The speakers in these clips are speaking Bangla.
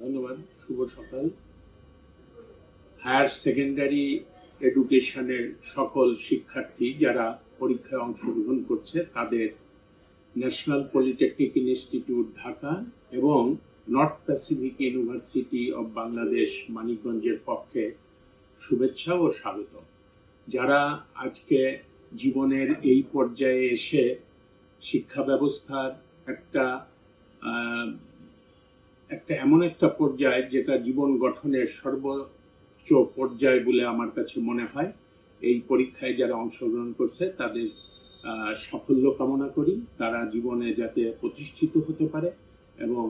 ধন্যবাদ, শুভ সকাল। হায়ার সেকেন্ডারি এডুকেশনের সকল শিক্ষার্থী যারা পরীক্ষায় অংশগ্রহণ করছে, তাদের ন্যাশনাল পলিটেকনিক ইনস্টিটিউট ঢাকা এবং North Pacific University of Bangladesh মানিকগঞ্জের পক্ষে শুভেচ্ছা ও স্বাগত যারা আজকে জীবনের এই পর্যায়ে এসে শিক্ষা ব্যবস্থার একটা একটা এমন একটা পর্যায় যেটা জীবন গঠনের সর্বোচ্চ পর্যায় বলে আমার কাছে মনে হয়। এই পরীক্ষায় যারা অংশগ্রহণ করছে, তাদের সাফল্য কামনা করি। তারা জীবনে যাতে প্রতিষ্ঠিত হতে পারে এবং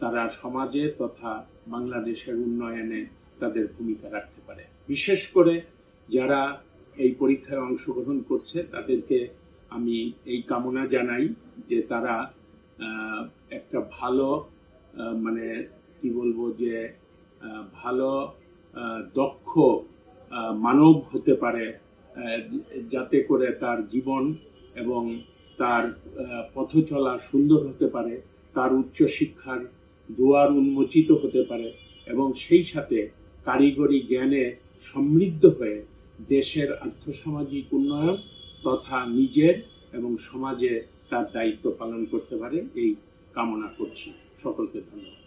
তারা সমাজে তথা বাংলাদেশের উন্নয়নে তাদের ভূমিকা রাখতে পারে। বিশেষ করে যারা এই পরীক্ষায় অংশগ্রহণ করছে, তাদেরকে আমি এই কামনা জানাই যে তারা একটা ভালো মানে কি বলব যে ভালো দক্ষ মানব হতে পারে যাতে করে তার জীবন এবং তার পথ চলা সুন্দর হতে পারে, তার উচ্চশিক্ষার দুয়ার উন্মোচিত হতে পারে এবং সেই সাথে কারিগরি জ্ঞানে সমৃদ্ধ হয়ে দেশের আর্থসামাজিক উন্নয়ন তথা নিজের এবং সমাজে তার দায়িত্ব পালন করতে পারে, এই কামনা করছি। সকলকে ধন্যবাদ